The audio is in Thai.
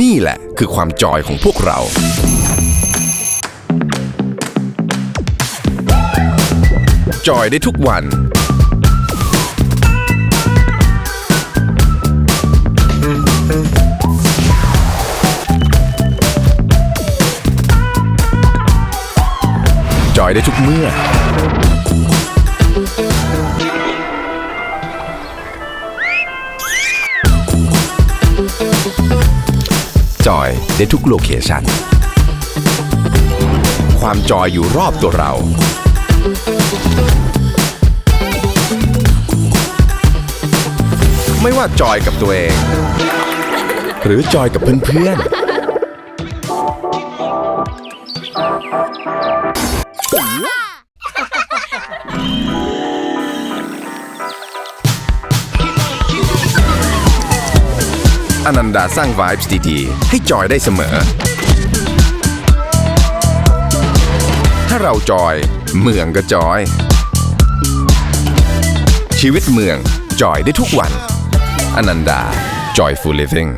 นี่แหละคือความจอยของพวกเราจอยได้ทุกวัน จอยได้ทุกเมื่อ อยได้ทุกโลเคชันความจอยอยู่รอบตัวเรา ไม่ว่าจอยกับตัวเอง หรือจอยกับเพื่อนๆ อนันดาสร้าง vibes ดีๆ ให้จอยได้เสมอ ถ้าเราจอย เมืองก็จอย ชีวิตเมืองจอยได้ทุกวัน อนันดา joyful living